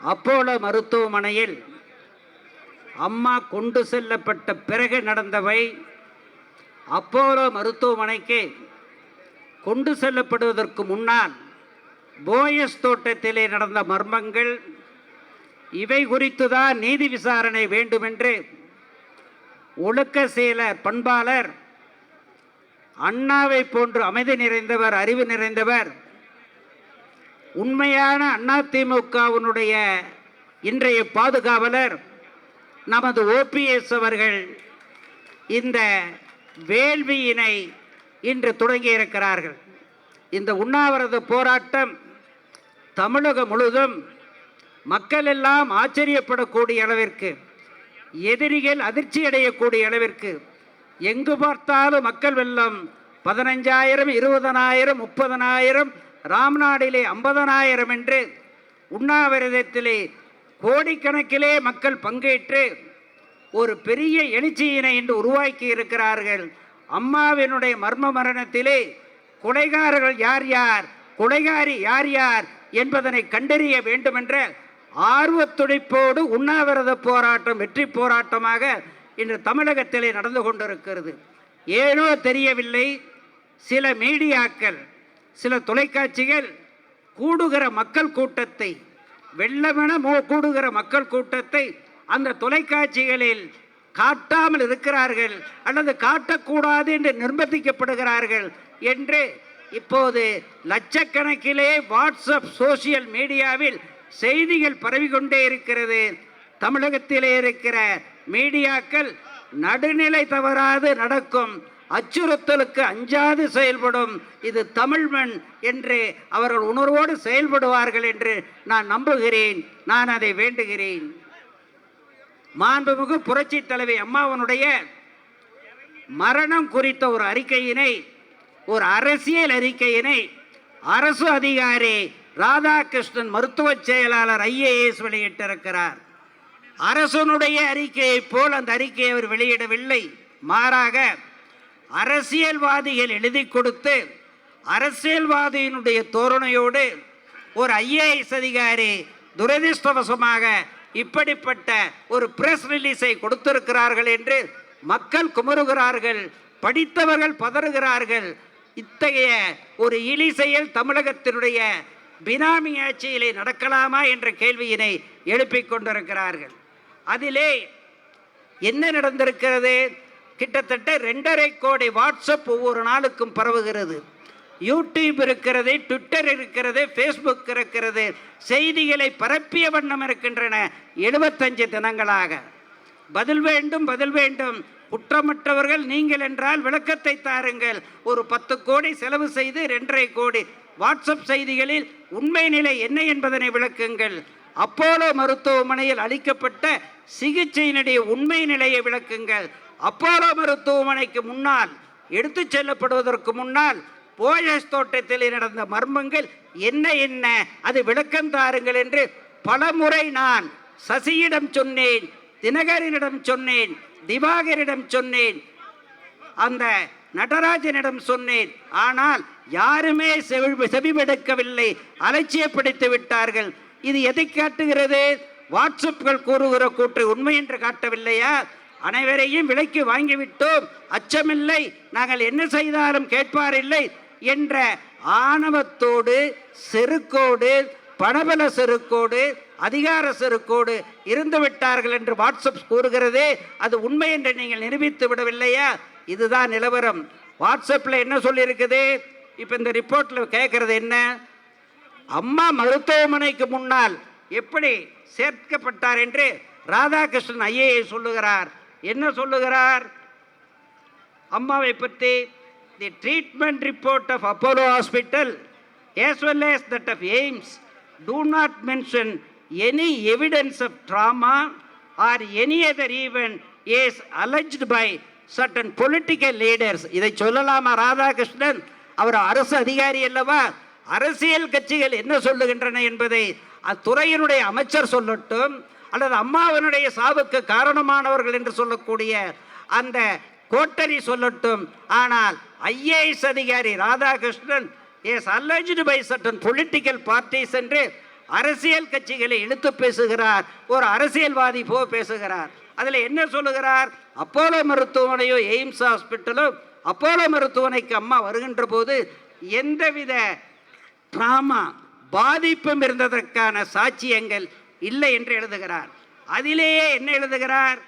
Apollo மருத்துவமனையில் அம்மா கொண்டு செல்லப்பட்ட பிறகு நடந்தவை அப்போலோ மருத்துவமனைக்கு கொண்டு செல்லப்படுவதற்கு முன்னால் போயஸ் தோட்டத்திலே நடந்த மர்மங்கள் இவை குறித்து தான் நீதி விசாரணை வேண்டுமென்று ஒழுக்க செயலர் பண்பாளர் அண்ணாவை போன்று அமைதி நிறைந்தவர் அறிவு நிறைந்தவர் உண்மையான அதிமுகவினுடைய இன்றைய பாதுகாவலர் நமது ஓபிஎஸ் அவர்கள் இந்த வேள்வியினை இன்று தொடங்கியிருக்கிறார்கள். இந்த உண்ணாவிரத போராட்டம் தமிழகம் முழுதும் மக்கள் எல்லாம் ஆச்சரியப்படக்கூடிய அளவிற்கு எதிரிகள் அதிர்ச்சி அடையக்கூடிய அளவிற்கு எங்கு பார்த்தாலும் மக்கள் வெள்ளம் பதினஞ்சாயிரம் இருபதனாயிரம் முப்பதனாயிரம் ராம்நாடிலே ஐம்பதனாயிரம் என்று உண்ணாவிரதத்திலே கோடிக்கணக்கிலே மக்கள் பங்கேற்று ஒரு பெரிய எழுச்சியினை இன்று உருவாக்கி இருக்கிறார்கள். அம்மாவினுடைய மர்ம மரணத்திலே கொலைகாரர்கள் யார் யார் கொலைகாரி யார் யார் என்பதனை கண்டறிய வேண்டுமென்ற ஆர்வத்துடிப்போடு உண்ணாவிரத போராட்டம் வெற்றி போராட்டமாக இன்று தமிழகத்திலே நடந்து கொண்டிருக்கிறது. ஏனோ தெரியவில்லை சில மீடியாக்கள் சில தொலைக்காட்சிகள் கூடுகிற மக்கள் கூட்டத்தை வெள்ளமென மோ- கூடுகிற மக்கள் கூட்டத்தை அந்த தொலைக்காட்சிகளில் காட்டாமல் இருக்கிறார்கள் அல்லது காட்டக்கூடாது என்று நிர்பந்திக்கப்படுகிறார்கள் என்று இப்போது லட்சக்கணக்கிலே வாட்ஸ்அப் சோசியல் மீடியாவில் செய்திகள் பரவிக்கொண்டே இருக்கிறது. தமிழகத்திலே இருக்கிற மீடியாக்கள் நடுநிலை தவறாது நடக்கும். அச்சுறுத்தலுக்கு அஞ்சாது செயல்படும். இது தமிழ்மண் என்று அவர்கள் உணர்வோடு செயல்படுவார்கள் என்று நான் நம்புகிறேன். நான் அதை வேண்டுகிறேன். மாண்புமிகு புரட்சி தலைவி அம்மாவனுடைய மரணம் குறித்த ஒரு அறிக்கையினை ஒரு அரசியல் அறிக்கையினை அரசு அதிகாரி ராதாகிருஷ்ணன் மருத்துவ செயலாளர் ஐஏஎஸ் வெளியிட்டிருக்கிறார். அரசனுடைய அறிக்கையைப் போல் அந்த அறிக்கையை அவர் வெளியிடவில்லை. மாறாக அரசியல்வாதிகள் எழுதி கொடுத்து அரசியல்வாதியினுடைய தோரணையோடு ஒரு ஐஏஎஸ் அதிகாரி துரதிர்ஷ்டவசமாக இப்படிப்பட்ட ஒரு பிரஸ் ரிலீஸை கொடுத்திருக்கிறார்கள் என்று மக்கள் குமருகிறார்கள் படித்தவர்கள் பதறுகிறார்கள். இத்தகைய ஒரு இழி செயல் தமிழகத்தினுடைய பினாமி ஆட்சியிலே நடக்கலாமா என்ற கேள்வியினை எழுப்பிக் கொண்டிருக்கிறார்கள். அதிலே என்ன நடந்திருக்கிறது? கிட்டத்தட்ட ரெண்டரை கோடி வாட்ஸ்அப் ஒவ்வொரு நாளுக்கும் பரவுகிறது. யூடியூப் இருக்கிறது ட்விட்டர் இருக்கிறது ஃபேஸ்புக் இருக்கிறது செய்திகளை பரப்பிய வண்ணம் இருக்கின்றன எழுபத்தஞ்சு தினங்களாக. பதில் வேண்டும் பதில் வேண்டும். குற்றமற்றவர்கள் நீங்கள் என்றால் விளக்கத்தை தாருங்கள். ஒரு பத்து கோடி செலவு செய்து ரெண்டரை கோடி வாட்ஸ்அப் செய்திகளில் உண்மை நிலை என்ன என்பதனை விளக்குங்கள். அப்போலோ மருத்துவமனையில் அளிக்கப்பட்ட சிகிச்சையினுடைய உண்மை நிலையை விளக்குங்கள். அப்போலோ மருத்துவமனைக்கு முன்னால் எடுத்துச் செல்லப்படுவதற்கு முன்னால் போயஸ் தோட்டத்தில் நடந்த மர்மங்கள் என்ன என்ன? அது விளக்கம் தாருங்கள் என்று பலமுறை நான் சசியிடம் சொன்னேன் தினகரனிடம் சொன்னேன் திவாகரிடம் சொன்னேன் அந்த நடராஜனிடம் சொன்னேன். ஆனால் யாருமே செவி செவிமெடுக்கவில்லை அலட்சியப்படுத்தி விட்டார்கள். இது எதை காட்டுகிறது? வாட்ஸ்அப்கள் கூறுகிற கூற்று உண்மை என்று காட்டவில்லையா? அனைவரையும் விலைக்கு வாங்கிவிட்டோம். அச்சமில்லை. நாங்கள் என்ன செய்தாலும் கேட்பாரில்லை என்ற ஆணவத்தோடு செருக்கோடு பணபல செருக்கோடு அதிகார செருக்கோடு இருந்து விட்டார்கள் என்று வாட்ஸ்அப் கூறுகிறதே அது உண்மை என்று நீங்கள் நிரூபித்து விடவில்லையா? இதுதான் நிலவரம். வாட்ஸ்அப்பில் என்ன சொல்லியிருக்குது? இப்போ இந்த ரிப்போர்ட்டில் கேட்குறது என்ன? அம்மா மருத்துவமனைக்கு முன்னால் எப்படி சேர்க்கப்பட்டார் என்று ராதாகிருஷ்ணன் ஐஏஏ சொல்லுகிறார். என்ன சொல்லுகிறார்? அம்மாவை பற்றி the treatment report of Apollo hospital as well as that of AIIMS do not mention any evidence of trauma or any other event is alleged by certain political leaders. இதை சொல்லலாமா ராதாகிருஷ்ணன்? அவர் அரசு அதிகாரி அல்லவா? அரசியல் கட்சிகள் என்ன சொல்லுகின்றன என்பதை அத்துறையினுடைய அமைச்சர் சொல்லட்டும் அல்லது அம்மாவனுடைய சாவுக்கு காரணமானவர்கள் என்று சொல்லக்கூடிய அந்த கோட்டரி சொல்லட்டும். ஆனால் ஐஏஎஸ் அதிகாரி Radhakrishnan is alleged by certain political parties என்று அரசியல் கட்சிகளை இழுத்து பேசுகிறார். ஒரு அரசியல்வாதி போ பேசுகிறார். அதில் என்ன சொல்லுகிறார்? அப்போலோ மருத்துவமனையோ எய்ம்ஸ் ஹாஸ்பிட்டலோ அப்போலோ மருத்துவமனைக்கு அம்மா வருகின்ற போது எந்தவித ட்ராமா பாதிப்பும் இருந்ததற்கான சாட்சியங்கள் இல்லை என்று எழுதுகிறார். அதிலேயே என்ன எழுதுகிறார்?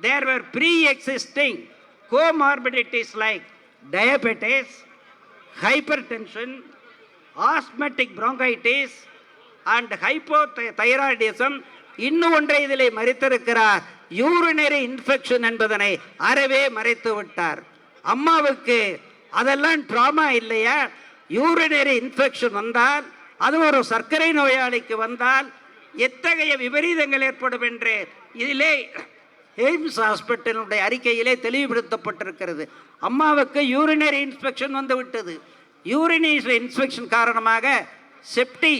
There were pre existing comorbidities like diabetes hypertension asthmatic bronchitis and hypothyroidism இன்னும் ஒன்றை இதில் மறைத்திருக்கிறார். யூரினரி இன்ஃபெக்ஷன் என்பதனை அறவே மறைத்து விட்டார். அம்மாவுக்கு அதெல்லாம் ட்ராமா இல்லையா? யூரினரி இன்ஃபெக்ஷன் வந்தால் அது ஒரு சர்க்கரை நோயாளிக்கு வந்தால் எத்தகைய விபரீதங்கள் ஏற்படும் என்று இதிலே எய்ம்ஸ் ஹாஸ்பிட்டலுடைய அறிக்கையிலே தெளிவுபடுத்தப்பட்டிருக்கிறது. அம்மாவுக்கு யூரினரி இன்ஸ்பெக்ஷன் வந்து விட்டது யூரினரி இன்ஸ்பெக்ஷன் காரணமாக செப்டி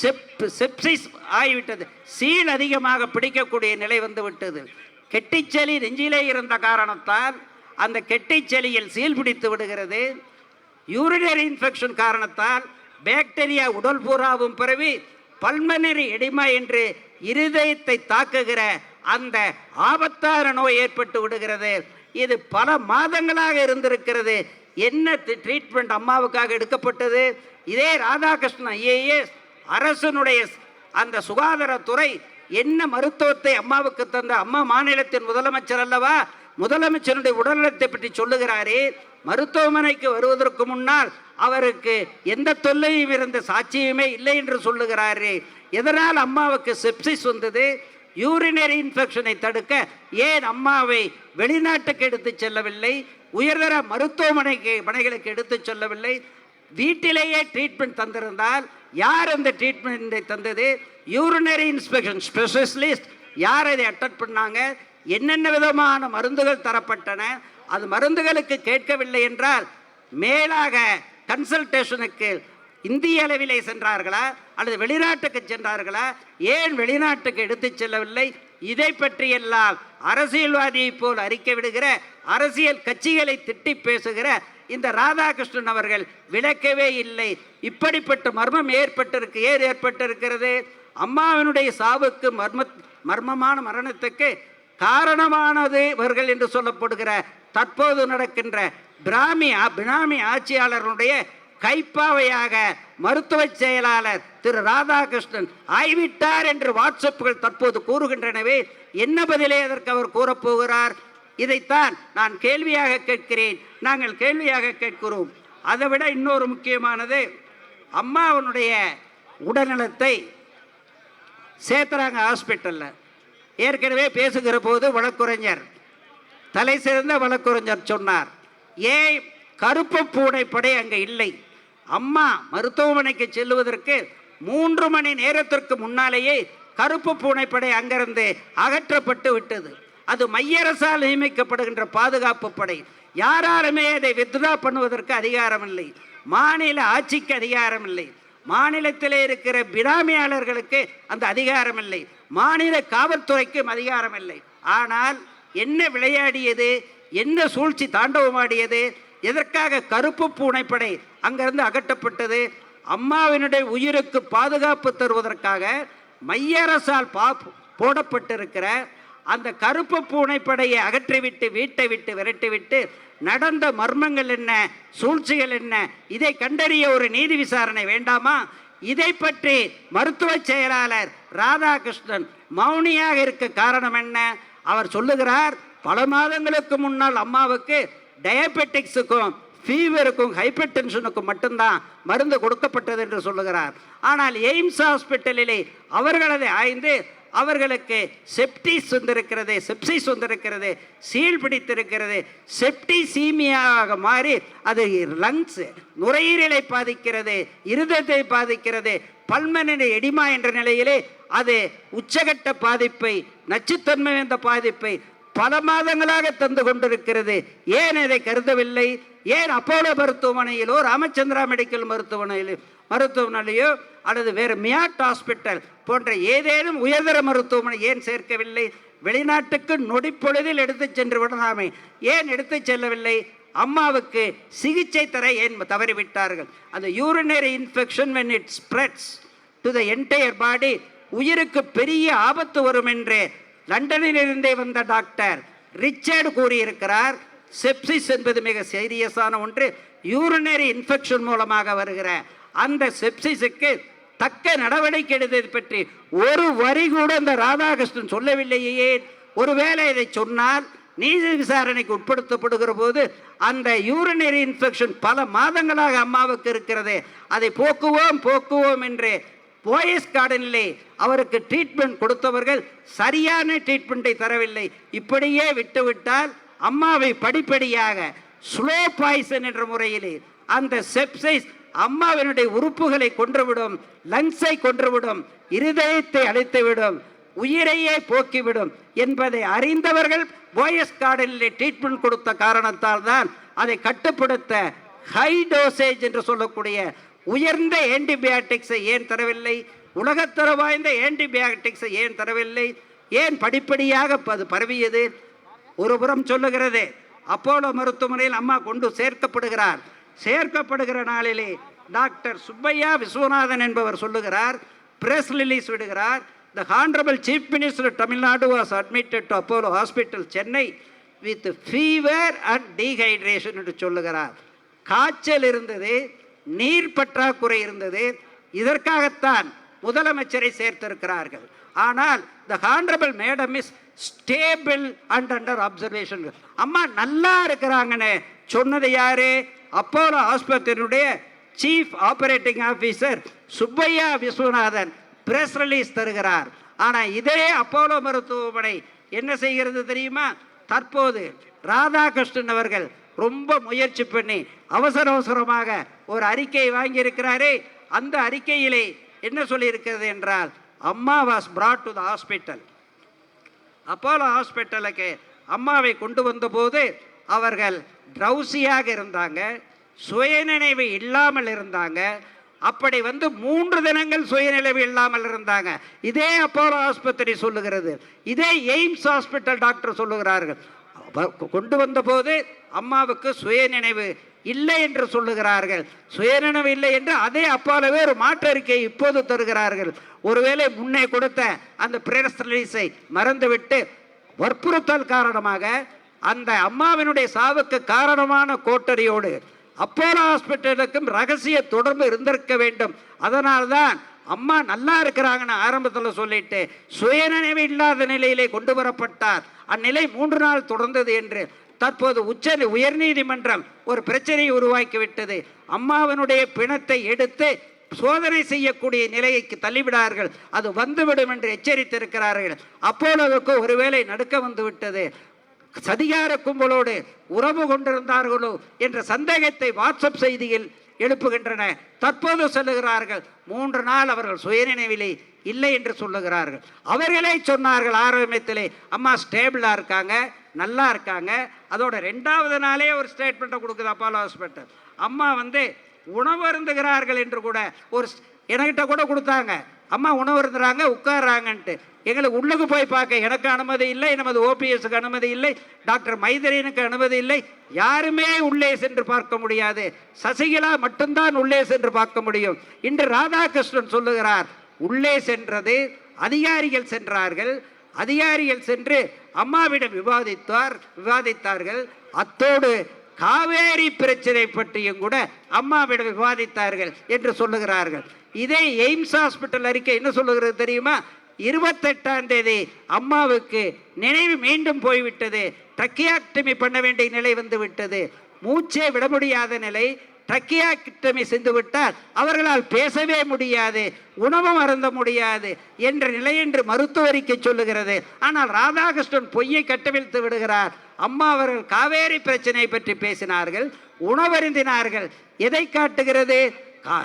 செப் செப்சிஸ் ஆகிவிட்டது. சீல் அதிகமாக பிடிக்கக்கூடிய நிலை வந்து விட்டது கெட்டிச்சளி நெஞ்சிலே இருந்த காரணத்தால் அந்த கெட்டிச்சளியில் சீல் பிடித்து விடுகிறது. யூரினரி இன்ஃபெக்ஷன் காரணத்தால் பேக்டீரியா உடல் பூராவும் பரவி பல்மனரி எடிமா என்று இருதயத்தை தாக்குகிற அந்த ஆபத்தார நோய் ஏற்பட்டு விடுகிறது. இது பல மாதங்களாக இருந்திருக்கிறது. என்ன ட்ரீட்மெண்ட் அம்மாவுக்காக எடுக்கப்பட்டது? இதே ராதாகிருஷ்ணன் ஐஏஎஸ் அரசனுடைய அந்த சுகாதாரத்துறை என்ன மருத்துவத்தை அம்மாவுக்கு தந்த அம்மா மாநிலத்தின் முதலமைச்சர் அல்லவா? முதலமைச்சருடைய உடல்நலத்தை பற்றி சொல்லுகிறாரே. மருத்துவமனைக்கு வருவதற்கு முன்னால் அவருக்கு எந்த தொல்லையும் இருந்த சாட்சியமே இல்லை என்று சொல்லுகிறாரு. எதனால் அம்மாவுக்கு செப்சிஸ் வந்தது? யூரினரி இன்ஃபெக்ஷனை தடுக்க ஏன் அம்மாவை வெளிநாட்டுக்கு எடுத்து செல்லவில்லை? உயர்தர மருத்துவமனைக்கு மனைகளுக்கு எடுத்து செல்லவில்லை? வீட்டிலேயே ட்ரீட்மெண்ட் தந்திருந்தால் யார் அந்த ட்ரீட்மெண்ட்டை தந்தது? யூரினரி இன்ஸ்பெக்ஷன் ஸ்பெஷலிஸ்ட் யார் அதை அட்டன் பண்ணாங்க? என்னென்ன விதமான மருந்துகள் தரப்பட்டன? அது மருந்துகளுக்கு கேட்கவில்லை என்றால் மேலாக கன்சல்டேஷனுக்கு இந்திய அளவிலே சென்றார்களா? அல்லது வெளிநாட்டுக்கு சென்றார்களா? ஏன் வெளிநாட்டுக்கு எடுத்துச் செல்லவில்லை? இதை பற்றியெல்லாம் அரசியல்வாதியைப் போல் அறிக்கை விடுகிற அரசியல் கட்சிகளை திட்டி பேசுகிற இந்த ராதாகிருஷ்ணன் அவர்கள் விளக்கவே இல்லை. இப்படிப்பட்ட மர்மம் ஏற்பட்டிருக்கு ஏன் ஏற்பட்டிருக்கிறது? அம்மாவினுடைய சாவுக்கு மர்ம மர்மமான மரணத்துக்கு காரணமானது இவர்கள் என்று சொல்லப்படுகிற தற்போது நடக்கின்ற பிராமி பினாமி ஆட்சியாளர்களுடைய கைப்பாவையாக மருத்துவ செயலாளர் திரு ராதாகிருஷ்ணன் ஆய்விட்டார் என்று வாட்ஸ்அப்புகள் தற்போது கூறுகின்றனவே என்ன பதிலே அதற்கு அவர் கூறப்போகிறார்? இதைத்தான் நான் கேள்வியாக கேட்கிறேன். நாங்கள் கேள்வியாக கேட்கிறோம். அதை விட இன்னொரு முக்கியமானது அம்மாவனுடைய உடல்நலத்தை சேத்துறாங்க ஹாஸ்பிட்டலில். ஏற்கனவே பேசுகிற போது வழக்குரைஞர் தலை சிறந்த வழக்குரைஞர் சொன்னார் ஏன் கருப்பு பூனைப்படை அங்கே இல்லை. அம்மா மருத்துவமனைக்கு செல்லுவதற்கு மூன்று மணி நேரத்திற்கு முன்னாலேயே கருப்பு பூனைப்படை அங்கிருந்து அகற்றப்பட்டு விட்டது. அது மையரசால் நியமிக்கப்படுகின்ற பாதுகாப்பு படை. யாராலுமே அதை வித்ரா பண்ணுவதற்கு அதிகாரம் இல்லை மாநில ஆட்சிக்கு அதிகாரம் இல்லை மாநிலத்திலே இருக்கிற பினாமியாளர்களுக்கு அந்த அதிகாரம் இல்லை மாநில காவல்துறைக்கும் அதிகாரம் இல்லை ஆனால் என்ன விளையாடியது? என்ன சூழ்ச்சி தாண்டவமாடியது? எதற்காக கருப்பு பூனைப்படை அங்கிருந்து அகற்றப்பட்டது? அம்மாவினுடைய உயிருக்கு பாதுகாப்பு தருவதற்காக மைய அரசால் பா போடப்பட்டிருக்கிற அந்த கருப்பு பூனைப்படையை அகற்றிவிட்டு வீட்டை விட்டு விரட்டிவிட்டு நடந்த மர்மங்கள் என்ன சூழ்ச்சிகள் என்ன இதை கண்டறிய ஒரு நீதி விசாரணை வேண்டாமா? இதை பற்றி மருத்துவ செயலாளர் ராதாகிருஷ்ணன் மௌனியாக இருக்க காரணம் என்ன? அவர் சொல்லுகிறார் பல மாதங்களுக்கு முன்னால் அம்மாவுக்கு டயபெட்டிக்ஸுக்கும் ஃபீவருக்கும் ஹைப்பர் டென்ஷனுக்கும் மட்டும்தான் மருந்து கொடுக்கப்பட்டது என்று சொல்லுகிறார். ஆனால் எய்ம்ஸ் ஹாஸ்பிட்டலிலே அவர்களதை ஆய்ந்து அவர்களுக்கு செப்டிஸ் வந்திருக்கிறது செப்சிஸ் வந்திருக்கிறது சீல் பிடித்திருக்கிறது. செப்டி சீமியாக மாறி அது லங்ஸ் நுரையீரலை பாதிக்கிறது இருதயத்தை பாதிக்கிறது பல்மனரி எடிமா என்ற நிலையிலே அது உச்சகட்ட பாதிப்பை நச்சுத்தன்மை என்ற பாதிப்பை பல மாதங்களாக தந்து கொண்டிருக்கிறது. ஏன் இதை கருதவில்லை? ஏன் அப்போலோ மருத்துவமனையிலோ ராமச்சந்திரா மெடிக்கல் மருத்துவமனையிலோ மருத்துவமனையோ அல்லது வேறு மியாட் ஹாஸ்பிட்டல் போன்ற ஏதேனும் உயர்தர மருத்துவமனை ஏன் சேர்க்கவில்லை? வெளிநாட்டுக்கு நொடிப்பொழுதில் எடுத்துச் சென்று விடலாமே. ஏன் எடுத்து செல்லவில்லை? அம்மாவுக்கு சிகிச்சை தர ஏன் தவறிவிட்டார்கள்? அந்த urinary infection when it spreads to the entire body உயிருக்கு பெரிய ஆபத்து வரும் என்று லண்டனிலிருந்தே வந்த டாக்டர் ரிச்சர்டு கூறியிருக்கிறார். செப்சிஸ் என்பது மிக சீரியஸான ஒன்று. யூரினரி இன்ஃபெக்ஷன் மூலமாக வருகிற அந்த செப்சிஸுக்கு தக்க நடவடிக்கை எடுத்தது பற்றி ஒரு வரி கூட இந்த ராதாகிருஷ்ணன் சொல்லவில்லையே. ஒருவேளை இதை சொன்னால் நீதி விசாரணைக்கு உட்படுத்தப்படுகிற போது அந்த யூரினரி இன்ஃபெக்ஷன் பல மாதங்களாக அம்மாவுக்கு இருக்கிறது. அதை போக்குவோம் போக்குவோம் என்று போயஸ் கார்டனிலே அவருக்கு ட்ரீட்மெண்ட் கொடுத்தவர்கள் சரியான ட்ரீட்மெண்ட்டை தரவில்லை. இப்படியே விட்டுவிட்டால் அம்மாவை படிப்படியாக ஸ்லோ பாய்சன் என்ற முறையிலே அந்த செப்சைஸ் அம்மாவினுடைய உறுப்புகளை கொன்றுவிடும் லங்ஸை கொன்றுவிடும் இருதயத்தை அழைத்துவிடும் உயிரையே போக்கிவிடும் என்பதை அறிந்தவர்கள் போயஸ் கார்டனில் ட்ரீட்மெண்ட் கொடுத்த காரணத்தால் தான் அதை கட்டுப்படுத்த ஹை டோசேஜ் என்று சொல்லக்கூடிய உயர்ந்த ஆன்டிபயாட்டிக்ஸை ஏன் தரவில்லை? உலகத்தர வாய்ந்த ஆன்டிபயாட்டிக்ஸை ஏன் தரவில்லை? ஏன் படிப்படியாக அது பரவியது? ஒரு புறம் சொல்லுகிறது அப்போலோ மருத்துவமனையில் அம்மா கொண்டு சேர்க்கப்படுகிறார். சேர்க்கப்படுகிற நாளிலே டாக்டர் சுப்பையா விஸ்வநாதன் என்பவர் சொல்லுகிறார் பிரஸ் ரிலீஸ் விடுகிறார். The honourable chief minister Tamil Nadu was admitted to Apollo hospital Chennai with fever and dehydration என்று சொல்லுகிறார். காய்ச்சல் இருந்தது நீர் பற்றாக்குறை இருந்தது. இதற்காகத்தான் முதலமைச்சரை சேர்த்திருக்கிறார்கள். ஆனால் the honourable madam is stable and under observation அம்மா நல்லா இருக்கிறாங்கன்னு சொன்னது யாரு? Apollo ஆஸ்பத்திரியுடைய chief operating officer Subbiah Viswanathan press release தருகிறார். ஆனால் இதே அப்போலோ மருத்துவமனை என்ன செய்கிறது தெரியுமா? தற்போது ராதாகிருஷ்ணன் அவர்கள் ரொம்ப முயற்சி பண்ணி அவசர அவசரமாக ஒரு அறிக்கை வாங்கியிருக்கிறாரே. அந்த அறிக்கையிலே என்ன சொல்லியிருக்கிறது என்றால் அம்மா was brought to the hospital Apollo ஹாஸ்பிட்டலுக்கு அம்மாவை கொண்டு வந்தபோது அவர்கள் ட்ரௌசியாக இருந்தாங்க சுயநினைவு இல்லாமல் இருந்தாங்க. அப்படி வந்து மூன்று தினங்கள் சுயநிலைவு இல்லாமல் இருந்தாங்க. இதே அப்போலோ ஆஸ்பத்திரி சொல்லுகிறது. இதே எய்ம்ஸ் ஹாஸ்பிட்டல் டாக்டர் சொல்லுகிறார்கள். கொண்டு வந்தபோது அம்மாவுக்கு சுயநினைவு இல்லை என்று சொல்லுகிறார்கள். சுயநினைவு இல்லை என்று அதே அப்பாலவே ஒரு மாற்று அறிக்கையை இப்போது தருகிறார்கள். ஒருவேளை முன்னே கொடுத்த அந்த பிரஸ் ரிலீஸை மறந்துவிட்டு வற்புறுத்தல் காரணமாக அந்த அம்மாவினுடைய சாவுக்கு காரணமான கோட்டரியோடு அப்போலோ ஹாஸ்பிட்டலுக்கும் ரகசிய தொடர்பு இருந்திருக்க வேண்டும். அதனால்தான் அம்மா நல்லா இருக்கிறாங்கன்னு ஆரம்பத்தில் சொல்லிட்டு சுயநினைவு இல்லாத நிலையிலே கொண்டு வரப்பட்டார். அந்நிலை மூன்று நாள் தொடர்ந்தது என்று தற்போது உச்ச உயர்நீதிமன்றம் ஒரு பிரச்சனையை உருவாக்கிவிட்டது அம்மாவினுடைய பிணத்தை எடுத்து சோதனை செய்யக்கூடிய நிலைக்கு தள்ளிவிடார்கள். அது வந்துவிடும் என்று எச்சரித்திருக்கிறார்கள். அப்போலோவுக்கு ஒருவேளை நடுக்க வந்துவிட்டது சதிகார கும்பலோடு உறவு கொண்டிருந்தார்களோ என்ற சந்தேகத்தை வாட்ஸ்அப் செய்தியில் எழுப்புகின்றன. தற்போது சொல்லுகிறார்கள் மூன்று நாள் அவர்கள் சுயநினைவிலே இல்லை என்று சொல்லுகிறார்கள். அவர்களே சொன்னார்கள் ஆரம்பத்திலே அம்மா ஸ்டேபிளாக இருக்காங்க நல்லா இருக்காங்க. அதோட ரெண்டாவது நாளே ஒரு ஸ்டேட்மெண்ட்டை கொடுக்குது அப்பாலோ ஹாஸ்பிட்டல் அம்மா வந்து உணவு அருந்துகிறார்கள் என்று கூட ஒரு ஸ்- என்கிட்ட கூட கொடுத்தாங்க. அம்மா உணவு இருந்துறாங்க உட்கார்றாங்கன்ட்டு. எங்களுக்கு உள்ளுக்கு போய் பார்க்க எனக்கு அனுமதி இல்லை நமது ஓபிஎஸ்க்கு அனுமதி இல்லை டாக்டர் மைதரீனுக்கு அனுமதி இல்லை. யாருமே உள்ளே சென்று பார்க்க முடியாது. சசிகலா மட்டும்தான் உள்ளே சென்று பார்க்க முடியும். இன்று ராதாகிருஷ்ணன் சொல்லுகிறார் உள்ளே சென்றது அதிகாரிகள் சென்றார்கள். அதிகாரிகள் சென்று அம்மாவிடம் விவாதித்தார் விவாதித்தார்கள். அத்தோடு காவேரி பிரச்சனை பற்றியும் கூட அம்மாவிடம் விவாதித்தார்கள் என்று சொல்லுகிறார்கள். இதே எய்ம்ஸ் ஹாஸ்பிட்டல் அறிக்கை என்ன சொல்லுகிறது தெரியுமா? இருபத்தெட்டாம் தேதி அம்மாவுக்கு நினைவு மீண்டும் போய்விட்டது. ட்ரக்கியாக்டமி பண்ண வேண்டிய நிலை வந்து விட்டது மூச்சே விட முடியாத நிலை. ட்ரக்கியாக்டமி செய்து விட்டால் அவர்களால் பேசவே முடியாது உணவும் அருந்த முடியாது என்ற நிலை என்று மருத்துவரிக்கை சொல்லுகிறது. ஆனால் ராதாகிருஷ்ணன் பொய்யை கட்டவிழ்த்து விடுகிறார். அம்மா அவர்கள் காவேரி பிரச்சனை பற்றி பேசினார்கள் உணவருந்தினார்கள். எதை காட்டுகிறது?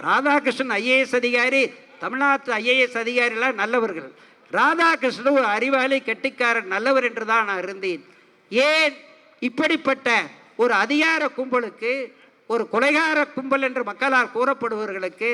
ராதாகிருஷ்ணன் ஐஏஎஸ் அதிகாரி தமிழ்நாட்டு ஐஏஎஸ் அதிகாரிலாம் நல்லவர்கள். ராதாகிருஷ்ணன் ஒரு அறிவாளி கெட்டிக்காரன் நல்லவர் என்று தான் நான் இருந்தேன். ஏன்? இப்படிப்பட்ட ஒரு அதிகார கும்பலுக்கு ஒரு கொலைகார கும்பல் என்று மக்களால் கூறப்படுபவர்களுக்கு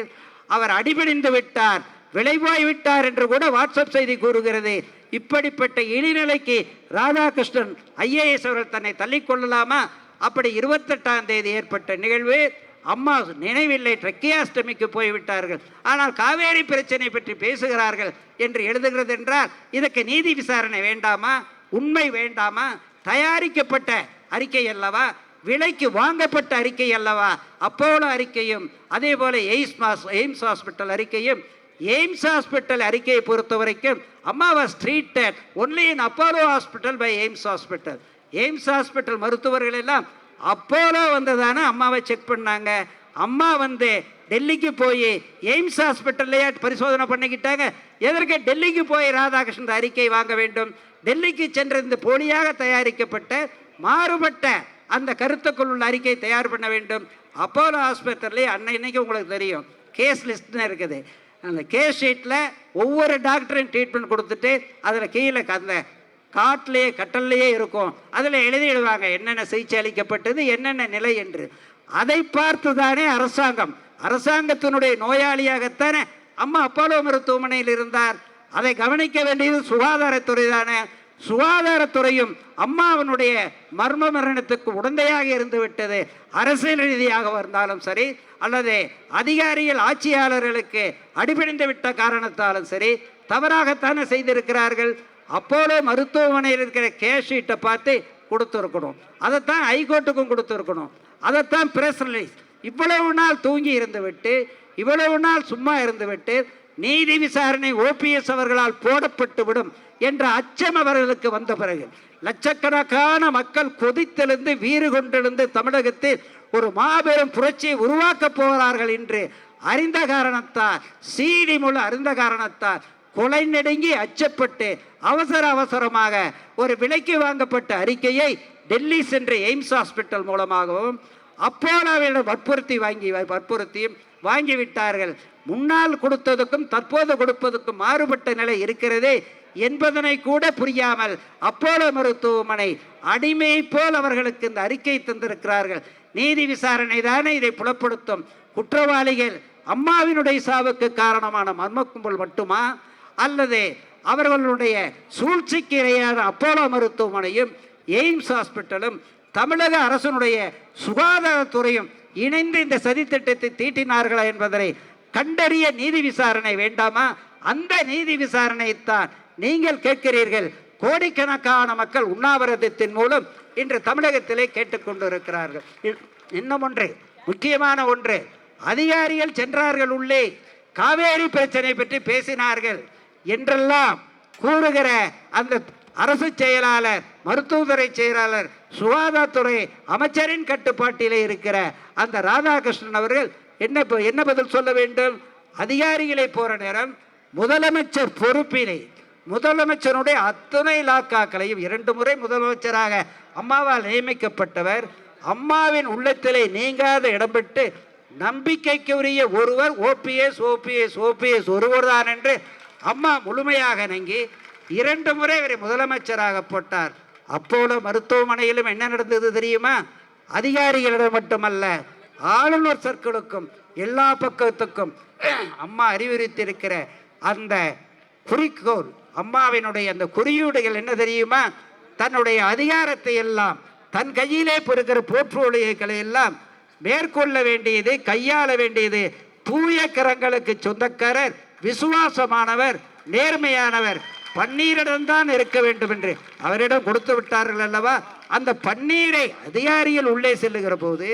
அவர் அடிபணிந்து விட்டார் விளைவாய் விட்டார் என்று கூட வாட்ஸ்அப் செய்தி கூறுகிறது. இப்படிப்பட்ட இழிநிலைக்கு ராதாகிருஷ்ணன் ஐஏஎஸ் அவர்கள் தன்னை தள்ளிக்கொள்ளலாமா அப்படி இருபத்தெட்டாம் தேதி ஏற்பட்ட நிகழ்வு அம்மா நினைவில்லை ட்ரெக்கியாஸ்டமிக்கு போய்விட்டார்கள். ஆனால் காவேரி பிரச்சனை பற்றி பேசுகிறார்கள் என்று எழுதுகிறது என்றால் இதற்கு நீதி விசாரணை வேண்டாமா? உண்மை வேண்டாமா? தயாரிக்கப்பட்ட அறிக்கை அல்லவா? விலைக்கு வாங்கப்பட்ட அறிக்கை அல்லவா? அப்போலோ அறிக்கையும் அதே போல எய்ம்ஸ் மாஸ் எய்ம்ஸ் ஹாஸ்பிட்டல் அறிக்கையும் எய்ம்ஸ் ஹாஸ்பிட்டல் அறிக்கையை பொறுத்த வரைக்கும் அம்மா was treated only in Apollo hospital by AIIMS hospital. AIIMS hospital மருத்துவர்கள் எல்லாம் அப்போலோ வந்ததானே அம்மாவை செக் பண்ணாங்க. அம்மா வந்து டெல்லிக்கு போய் எய்ம்ஸ் ஹாஸ்பிட்டல்லையே பரிசோதனை பண்ணிக்கிட்டாங்க. எதற்கு டெல்லிக்கு போய் ராதாகிருஷ்ணன் அறிக்கை வாங்க வேண்டும்? டெல்லிக்கு சென்றிருந்து இந்த போலியாக தயாரிக்கப்பட்ட மாறுபட்ட அந்த கருத்துக்குள் உள்ள அறிக்கை தயார் பண்ண வேண்டும். அப்போலோ ஆஸ்பத்திரிலே அன்னைக்கு உங்களுக்கு தெரியும். கேஸ் லிஸ்ட்னு இருக்குது. அந்த கேஸ் ஷீட்டில் ஒவ்வொரு டாக்டரும் ட்ரீட்மெண்ட் கொடுத்துட்டு அதில் கீழே அந்த காட்டிலேயே கட்டல்லையே இருக்கும். அதில் எழுதிடுவாங்க என்னென்ன சிகிச்சை அளிக்கப்பட்டது என்னென்ன நிலை என்று. அதை பார்த்து தானே அரசாங்கம். அரசாங்கத்தினுடைய நோயாளியாகத்தானே அம்மா அப்போலோ மருத்துவமனையில் இருந்தார். அதை கவனிக்க வேண்டியது சுகாதாரத்துறை தானே. சுகாதாரத்துறையும் அம்மாவனுடைய மர்ம மரணத்துக்கு உடந்தையாக இருந்துவிட்டது அரசியல் ரீதியாக வந்தாலும் சரி அல்லது அதிகாரிகள் ஆட்சியாளர்களுக்கு அடிபணிந்து விட்ட காரணத்தாலும் சரி தவறாகத்தானே செய்திருக்கிறார்கள். அப்போலோ மருத்துவமனையில் இருக்கிற கேஷீட்டை பார்த்து கொடுத்துருக்கணும். அதைத்தான் ஹைகோர்ட்டுக்கும் கொடுத்துருக்கணும். அதைத்தான் பிரஸ் ரிலீஸ் இவ்வளவு நாள் தூங்கி இருந்துவிட்டு இவ்வளவு நாள் சும்மா இருந்துவிட்டு நீதி விசாரணை ஓபிஎஸ் அவர்களால் போடப்பட்டு விடும் என்ற அச்சம் அவர்களுக்கு வந்த பிறகு லட்சக்கணக்கான மக்கள் கொதித்தெழுந்து வீறு கொண்டெழுந்து தமிழகத்தில் ஒரு மாபெரும் புரட்சியை உருவாக்கப் போகிறார்கள் என்று அறிந்த காரணத்தால் சீடி முழு அறிந்த காரணத்தால் கொலை நெடுங்கி அச்சப்பட்டு அவசர அவசரமாக ஒரு விலைக்கு வாங்கப்பட்ட அறிக்கையை டெல்லி சென்ற எய்ம்ஸ் ஹாஸ்பிட்டல் மூலமாகவும் அப்போலோவிடம் வற்புறுத்தி வாங்கி வற்புறுத்தியும் வாங்கிவிட்டார்கள் முன்னால் கொடுத்ததுக்கும் தற்போது கொடுப்பதற்கும் மாறுபட்ட நிலை இருக்கிறதே என்பதனை கூட புரியாமல் அப்போலோ மருத்துவமனை அடிமை போல் அவர்களுக்கு இந்த அறிக்கை தந்திருக்கிறார்கள். நீதி விசாரணை தானே இதை புலப்படுத்தும் குற்றவாளிகள் அம்மாவினுடைய சாவுக்கு காரணமான மர்ம கும்பல் மட்டுமா? அல்லது அவர்களுடைய சூழ்ச்சிக்கு இணையான அப்போலோ மருத்துவமனையும் எய்ம்ஸ் ஹாஸ்பிட்டலும் தமிழக அரசனுடைய சுகாதாரத்துறையும் இணைந்து இந்த சதித்திட்டத்தை தீட்டினார்களா என்பதனை கண்டறிய நீதி விசாரணை வேண்டாமா? அந்த நீதி விசாரணையைத்தான் நீங்கள் கேட்கிறீர்கள். கோடிக்கணக்கான மக்கள் உண்ணாவிரதத்தின் மூலம் இன்று தமிழகத்திலே கேட்டுக்கொண்டிருக்கிறார்கள் இன்னும் ஒன்று முக்கியமான ஒன்று அதிகாரிகள் சென்றார்கள் உள்ளே. காவேரி பிரச்சனை பற்றி பேசினார்கள். என்றெல்லாம் கூறுகிற அந்த அரசு செயலாளர் மருத்துவத்துறை செயலாளர் சுகாதாரத்துறை அமைச்சரின் கட்டுப்பாட்டிலே இருக்கிற அந்த ராதாகிருஷ்ணன் அவர்கள் என்ன என்ன பதில் சொல்ல வேண்டும்? அதிகாரிகளை போற நேரம் முதலமைச்சர் பொறுப்பினை முதலமைச்சருடைய அத்தனை இலாக்காக்களையும் இரண்டு முறை முதலமைச்சராக அம்மாவால் நியமிக்கப்பட்டவர். அம்மாவின் உள்ளத்திலே நீங்காத இடம்பெற்று நம்பிக்கைக்குரிய ஒருவர் ஓபிஎஸ் ஓபிஎஸ் ஓபிஎஸ் ஒருவர் தான் என்று அம்மா முழுமையாக நங்கி இரண்டு முறை இவரை முதலமைச்சராக போட்டார். அப்போது மருத்துவமனையிலும் என்ன நடந்தது தெரியுமா? அதிகாரிகளிடம் மட்டுமல்ல ஆளுநர் சர்க்கிளுக்கும் எல்லா பக்கத்துக்கும் அம்மா அறிவுறுத்தியிருக்கிற அந்த குறிக்கோள் அம்மாவினுடைய அந்த குறியீடுகள் என்ன தெரியுமா? தன்னுடைய அதிகாரத்தை எல்லாம் தன் கையிலே பொறுக்கிற போர்ட்போலியோக்களை எல்லாம் மேற்கொள்ள வேண்டியது கையாள வேண்டியது தூய கரங்களுக்கு சொந்தக்காரர் விசுவாசமானவர் நேர்மையானவர் பன்னீரிடம்தான் இருக்க வேண்டும் என்று அவரிடம் கொடுத்து விட்டார்கள் அல்லவா? அந்த பன்னீரை அதிகாரிகள் உள்ளே செல்லுகிற போது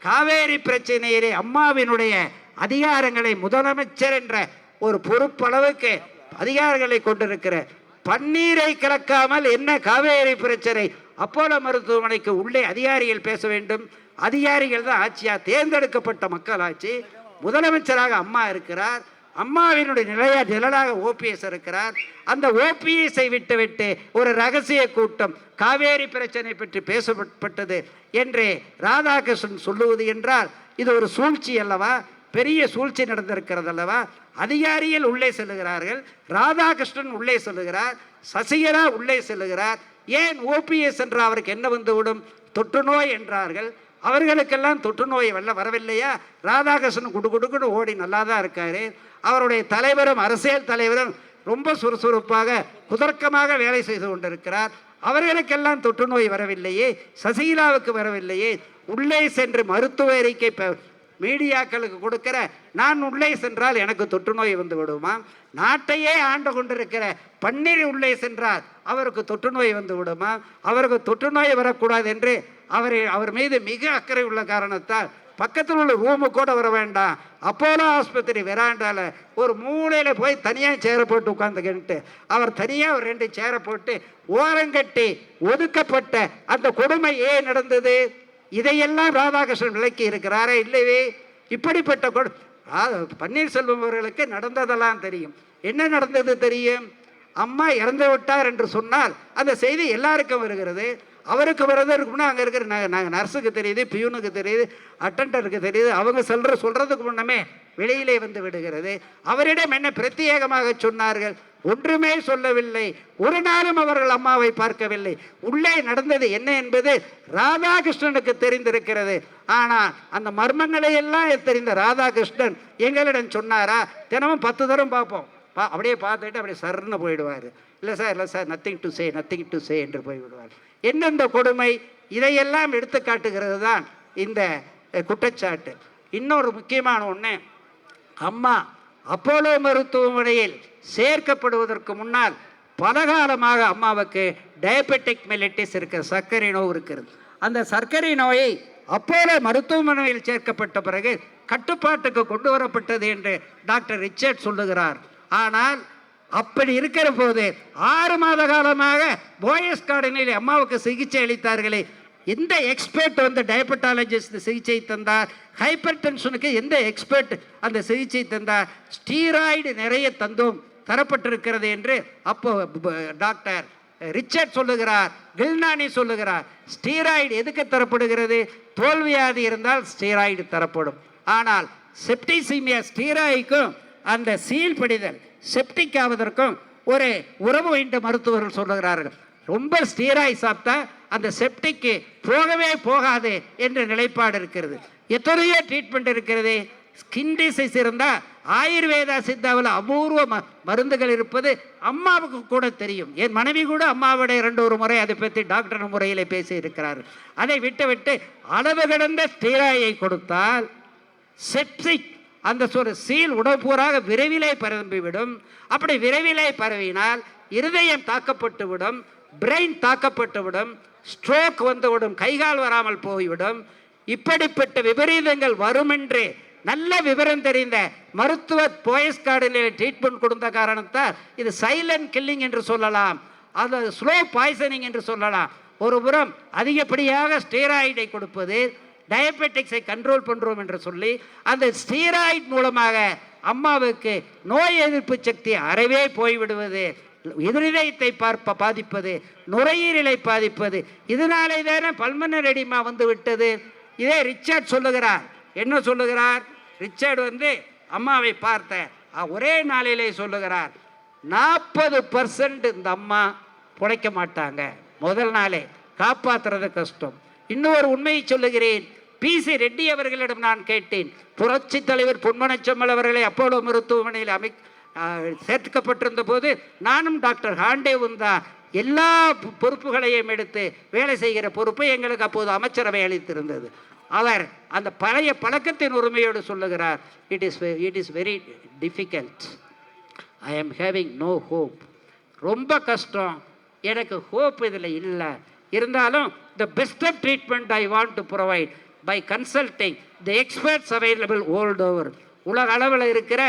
காவேரி பிரச்சனையிலே அம்மாவினுடைய அதிகாரங்களை முதலமைச்சர் என்ற ஒரு பொறுப்பளவுக்கு அதிகாரங்களை கொண்டிருக்கிற பன்னீரை கலக்காமல் என்ன காவேரி பிரச்சனை? அப்போலோ மருத்துவமனைக்கு உள்ளே அதிகாரிகள் பேச வேண்டும். அதிகாரிகள் தான் ஆட்சியாக தேர்ந்தெடுக்கப்பட்ட மக்கள் ஆட்சி முதலமைச்சராக அம்மா இருக்கிறார். அம்மாவினுடைய நிலையா நிழலாக ஓபிஎஸ் இருக்கிறார். அந்த ஓபிஎஸை விட்டு விட்டு ஒரு ரகசிய கூட்டம் காவேரி பிரச்சனை பற்றி பேசப்பட்டது என்று ராதாகிருஷ்ணன் சொல்லுவது என்றால் இது ஒரு சூழ்ச்சி அல்லவா? பெரிய சூழ்ச்சி நடந்திருக்கிறது அல்லவா? அதிகாரிகள் உள்ளே செல்லுகிறார்கள் ராதாகிருஷ்ணன் உள்ளே செல்லுகிறார் சசிகலா உள்ளே செல்லுகிறார். ஏன் ஓபிஎஸ் என்று அவருக்கு என்ன வந்துவிடும் தொற்று நோய் என்றார்கள். அவர்களுக்கெல்லாம் தொற்று நோய் வரல வரவில்லையா? ராதாகிருஷ்ணன் குடு குடுக்குன்னு ஓடி நல்லா தான் இருக்காரு. அவருடைய தலைவரும் அரசியல் தலைவரும் ரொம்ப சுறுசுறுப்பாக குதர்க்கமாக வேலை செய்து கொண்டிருக்கிறார். அவர்களுக்கெல்லாம் தொற்று நோய் வரவில்லையே சசிகலாவுக்கு வரவில்லையே உள்ளே சென்று மருத்துவ அறிக்கை மீடியாக்களுக்கு கொடுக்கிற நான் உள்ளே சென்றால் எனக்கு தொற்று நோய் வந்து விடுமா? நாட்டையே ஆண்டு கொண்டிருக்கிற பன்னீர் உள்ளே சென்றால் அவருக்கு தொற்று நோய் வந்து விடுமா? அவருக்கு தொற்று நோய் வரக்கூடாது என்று அவரை அவர் மீது மிக அக்கறை உள்ள காரணத்தால் பக்கத்தில் உள்ள ரூமு கூட வர வேண்டாம். அப்போலோ ஆஸ்பத்திரி வெராண்டால ஒரு மூலையில் போய் தனியாக சேரை போட்டு உட்காந்துக்கிட்டு அவர் தனியாக ஒரு ரெண்டு சேரை போட்டு ஓரங்கட்டி ஒதுக்கப்பட்ட அந்த கொடுமை ஏன் நடந்தது? இதையெல்லாம் ராதாகிருஷ்ணன் விளக்கி இருக்கிறாரா இல்லையே இப்படிப்பட்ட கொடு பன்னீர்செல்வம் அவர்களுக்கு நடந்ததெல்லாம் தெரியும். என்ன நடந்தது தெரியும்? அம்மா இறந்து விட்டார் என்று சொன்னால் அந்த செய்தி எல்லாருக்கும் வருகிறது. அவருக்கு வருவதற்கு இருக்கும்னா அங்கே இருக்கிற நாங்கள் நர்ஸுக்கு தெரியுது பியூனுக்கு தெரியுது அட்டண்டருக்கு தெரியுது அவங்க சொல்கிற சொல்கிறதுக்கு முன்னமே வெளியிலே வந்து விடுகிறது. அவரிடம் என்ன பிரத்யேகமாக சொன்னார்கள்? ஒன்றுமே சொல்லவில்லை. ஒரு நாளும் அவர்கள் அம்மாவை பார்க்கவில்லை. உள்ளே நடந்தது என்ன என்பது ராதாகிருஷ்ணனுக்கு தெரிந்திருக்கிறது. ஆனால் அந்த மர்மங்களை எல்லாம் தெரிந்த ராதாகிருஷ்ணன் எங்களிடம் சொன்னாரா? தினமும் பத்து தரம் பார்ப்போம். பா அப்படியே பார்த்துட்டு அப்படியே சர்ன்னு போயிடுவார். இல்லை சார் இல்லை sir nothing to say nothing to say என்று போய்விடுவார். என்னெந்த கொடுமை இதையெல்லாம் எடுத்து காட்டுகிறது தான் இந்த குற்றச்சாட்டு. இன்னொரு முக்கியமான ஒன்று அம்மா அப்போலோ மருத்துவமனையில் சேர்க்கப்படுவதற்கு முன்னால் பலகாலமாக அம்மாவுக்கு டயபெட்டிக் மெலிட்டிஸ் இருக்கிற சர்க்கரை நோய் இருக்கிறது. அந்த சர்க்கரை நோயை அப்போலோ மருத்துவமனையில் சேர்க்கப்பட்ட பிறகு கட்டுப்பாட்டுக்கு கொண்டு வரப்பட்டது என்று டாக்டர் ரிச்சர்ட் சொல்லுகிறார். ஆனால் அப்படி இருக்கிற போது ஆறு மாத காலமாக போயஸ் கார்டனில் அம்மாவுக்கு சிகிச்சை அளித்தார்களே. எந்த எக்ஸ்பர்ட் வந்து டயபட்டாலஜிஸ்ட் சிகிச்சை தந்தார்? ஹைப்பர் டென்ஷனுக்கு எந்த எக்ஸ்பர்ட் அந்த சிகிச்சை தந்தார்? ஸ்டீராய்டு நிறைய தந்தோம் தரப்பட்டிருக்கிறது என்று அப்போ டாக்டர் ரிச்சர்ட் சொல்லுகிறார் கில்னானி சொல்லுகிறார் ஸ்டீராய்டு எதுக்கு தரப்படுகிறது? தோல்வியாதி இருந்தால் ஸ்டீராய்டு தரப்படும். ஆனால் செப்டிசீமியா ஸ்டீராய்க்கும் அந்த சீல் படிதல் செப்டிக் ஆவதற்கும் ஒரு உறவு என்று மருத்துவர்கள் சொல்லுகிறார்கள். ரொம்ப ஸ்டீராய் சாப்பிட்டா அந்த செப்டிக்கு போகவே போகாது என்ற நிலைப்பாடு இருக்கிறது. எத்தனையோ ட்ரீட்மெண்ட் இருக்கிறது. ஸ்கின் டிசைஸ் இருந்தால் ஆயுர்வேதா சித்தாவில் அபூர்வ ம மருந்துகள் இருப்பது அம்மாவுக்கு கூட தெரியும். என் மனைவி கூட அம்மாவோட இரண்டு ஒரு முறை அதை பற்றி டாக்டர் முறையில் பேசி இருக்கிறார் அதை விட்டு விட்டு அளவு கடந்த ஸ்டீராயை கொடுத்தால் செப்சிக் அந்த ஒரு சீல் உடற்பூராக விரைவிலே பரம்பிவிடும். அப்படி விரைவிலே பரவினால் இருதயம் தாக்கப்பட்டுவிடும் பிரெயின் தாக்கப்பட்டுவிடும் ஸ்ட்ரோக் வந்துவிடும் கைகால் வராமல் போய்விடும். இப்படிப்பட்ட விபரீதங்கள் வருமென்று நல்ல விவரம் தெரிந்த மருத்துவ போயஸ் கார்டனில் ட்ரீட்மெண்ட் கொடுத்த காரணத்தால் இது சைலண்ட் கில்லிங் என்று சொல்லலாம். அது ஸ்லோ பாய்சனிங் என்று சொல்லலாம். ஒரு புறம் அதிகப்படியாக ஸ்டீராய்டை கொடுப்பது டயபெட்டிக்ஸை கண்ட்ரோல் பண்ணுறோம் என்று சொல்லி அந்த ஸ்டீராய்ட் மூலமாக அம்மாவுக்கு நோய் எதிர்ப்பு சக்தி அறவே போய்விடுவது இருதயத்தை பார்ப்ப பாதிப்பது நுரையீரலை பாதிப்பது இதனாலே தானே பல்மனர் அடிமா வந்து விட்டது. இதே ரிச்சர்ட் சொல்லுகிறார். என்ன சொல்லுகிறார்? ரிச்சர்ட் வந்து அம்மாவை பார்த்த ஒரே நாளிலே சொல்லுகிறார் நாற்பது பர்சன்ட் இந்த அம்மா பிழைக்க மாட்டாங்க. முதல் நாளே காப்பாற்றுறது கஷ்டம். இன்னொரு உண்மையை சொல்லுகிறேன். பிசி ரெட்டி அவர்களிடம் நான் கேட்டேன். புரட்சி தலைவர் பொன்மனச்செம்மல் அவர்களை அப்போலோ மருத்துவமனையில் அமை சேர்க்கப்பட்டிருந்த போது நானும் டாக்டர் ஹாண்டேவும் தான் எல்லா பொறுப்புகளையும் எடுத்து வேலை செய்கிற பொறுப்பை எங்களுக்கு அப்போது அமைச்சரவை அளித்திருந்தது. அவர் அந்த பழைய பழக்கத்தின் உரிமையோடு சொல்லுகிறார் it is it is very difficult I am having no hope ரொம்ப கஷ்டம். எனக்கு ஹோப் இதில் இல்லை. இருந்தாலும் the best of treatment I want to provide by consulting the experts available all over உலக அளவில் இருக்கிற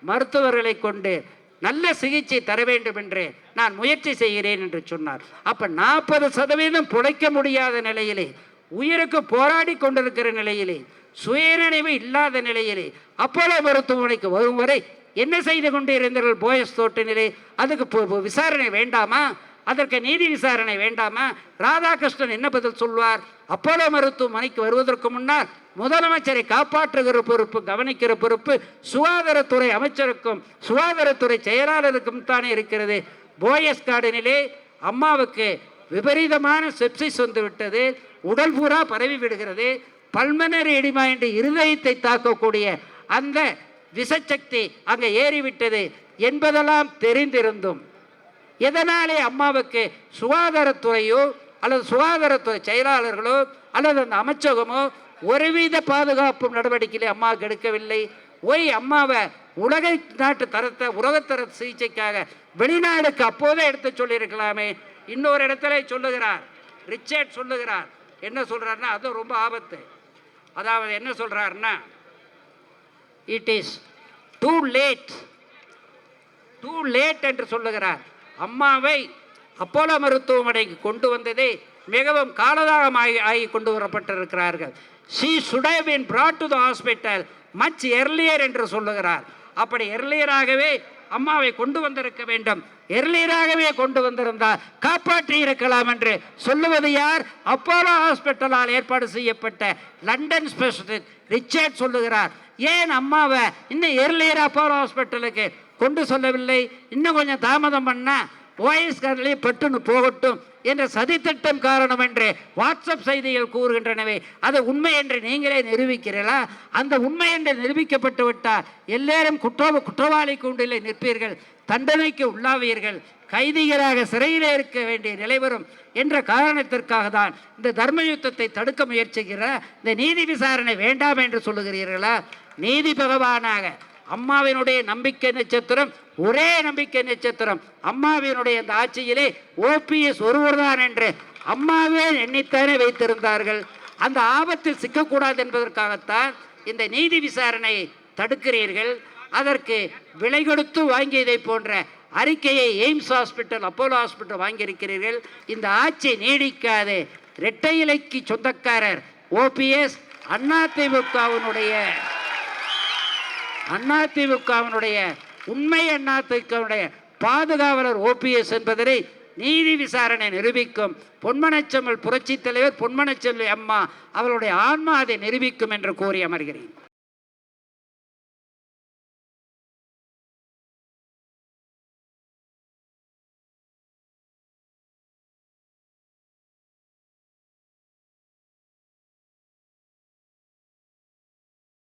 மருத்துவர்களை கொண்டு நல்ல சிகிச்சை தர வேண்டும் என்று நான் முயற்சி செய்கிறேன் என்று சொன்னார். அப்போ நாற்பது சதவீதம் பிழைக்க முடியாத நிலையிலே உயிருக்கு போராடி கொண்டிருக்கிற நிலையிலே சுயநினைவு இல்லாத நிலையிலே அப்போலோ மருத்துவமனைக்கு வரும் வரை என்ன செய்து கொண்டு இருந்தீர்கள் போயஸ் தோட்டினிலே அதுக்கு விசாரணை வேண்டாமா? அதற்கு நீதி விசாரணை வேண்டாமா ராதாகிருஷ்ணன் என்ன பதில் சொல்வார்? அப்போலோ மருத்துவமனைக்கு வருவதற்கு முன்னால் முதலமைச்சரை காப்பாற்றுகிற பொறுப்பு கவனிக்கிற பொறுப்பு சுகாதாரத்துறை அமைச்சருக்கும் சுகாதாரத்துறை செயலாளருக்கும் தானே இருக்கிறது. போயஸ் கார்டனிலே அம்மாவுக்கு விபரீதமான செப்சிஸ் வந்துவிட்டது உடல் பூரா பரவி விடுகிறது. பல்மனரி எடிமா என்று இருதயத்தை தாக்கக்கூடிய அந்த விஷச்சக்தி அங்கே ஏறிவிட்டது என்பதெல்லாம் தெரிந்திருந்தும் எதனாலே அம்மாவுக்கு சுகாதாரத்துறையோ அல்லது சுகாதாரத்துறை செயலாளர்களோ அல்லது அந்த அமைச்சகமோ ஒருவித பாதுகாப்பு நடவடிக்கைகளை அம்மாவுக்கு எடுக்கவில்லை. ஒய் அம்மாவை உலக நாட்டு தரத்தை உலகத்தர சிகிச்சைக்காக வெளிநாடுக்கு அப்போதே எடுத்து சொல்லியிருக்கலாமே. இன்னொரு இடத்துல சொல்லுகிறார். ரிச்சர்ட் சொல்லுகிறார். என்ன சொல்கிறாருன்னா அது ரொம்ப ஆபத்து. அதாவது என்ன சொல்கிறாருன்னா it is too late too late என்று சொல்லுகிறார். அம்மாவை அப்போலோ மருத்துவமனைக்கு கொண்டு வந்ததே மிகவும் காலதாகம் ஆகி ஆகி கொண்டு வரப்பட்டிருக்கிறார்கள். She should have been brought hospital much earlier என்று சொல்லுகிறார். அப்படி எர்லியராகவே அம்மாவை கொண்டு வந்திருக்க வேண்டும். எர்லியராகவே கொண்டு வந்திருந்தால் காப்பாற்றி இருக்கலாம் என்று சொல்லுவது யார்? அப்போலோ ஹாஸ்பிட்டலால் ஏற்பாடு செய்யப்பட்ட லண்டன் ஸ்பெஷலிஸ்ட் ரிச்சர்ட் சொல்லுகிறார். ஏன் அம்மாவை இன்னும் எர்லியர் அப்போலோ ஹாஸ்பிட்டலுக்கு கொண்டு சொல்லவில்லை. இன்னும் கொஞ்சம் தாமதம் பண்ணால் போயஸ்காரர்களே பட்டுன்னு போகட்டும் என்ற சதித்திட்டம் காரணம் என்று வாட்ஸ்அப் செய்திகள் கூறுகின்றனவே. அது உண்மை என்று நீங்களே நிரூபிக்கிறீர்களா? அந்த உண்மை என்று நிரூபிக்கப்பட்டு விட்டால் எல்லாரும் குற்ற குற்றவாளி கூண்டிலே நிற்பீர்கள். தண்டனைக்கு உள்ளாவீர்கள். கைதிகளாக சிறையிலே இருக்க வேண்டிய நிலை வரும் என்ற காரணத்திற்காக தான் இந்த தர்ம யுத்தத்தை தடுக்க முயற்சிக்கிற இந்த நீதி விசாரணை வேண்டாம் என்று சொல்லுகிறீர்களா? நீதி பகவானாக அம்மாவினுடைய நம்பிக்கை நட்சத்திரம் ஒரே நம்பிக்கை நட்சத்திரம். அம்மாவினுடைய அந்த ஆட்சியிலே ஓபிஎஸ் ஒருவர்தான் என்று அம்மாவே எண்ணித்தானே வைத்திருந்தார்கள். அந்த ஆபத்தில் சிக்கக்கூடாது என்பதற்காகத்தான் இந்த நீதி விசாரணை தடுக்கிறீர்கள். அதற்கு விலை கொடுத்து வாங்கியதை போன்ற அறிக்கையை எய்ம்ஸ் ஹாஸ்பிட்டல் அப்போலோ ஹாஸ்பிட்டல் வாங்கியிருக்கிறீர்கள். இந்த ஆட்சி நீடிக்காது. இரட்டை இலைக்கு சொந்தக்காரர் ஓபிஎஸ் அதிமுகவினுடைய அதிமுகவினுடைய உண்மை அதிமுகவினுடைய பாதுகாவலர் ஓபிஎஸ் என்பதனை நீதி விசாரணை நிரூபிக்கும். பொன்மனச்செம்மல் புரட்சித் தலைவர் பொன்மனச்செல்வி அம்மா அவருடைய ஆன்மா அதை நிரூபிக்கும் என்று கூறி அமர்கிறேன்.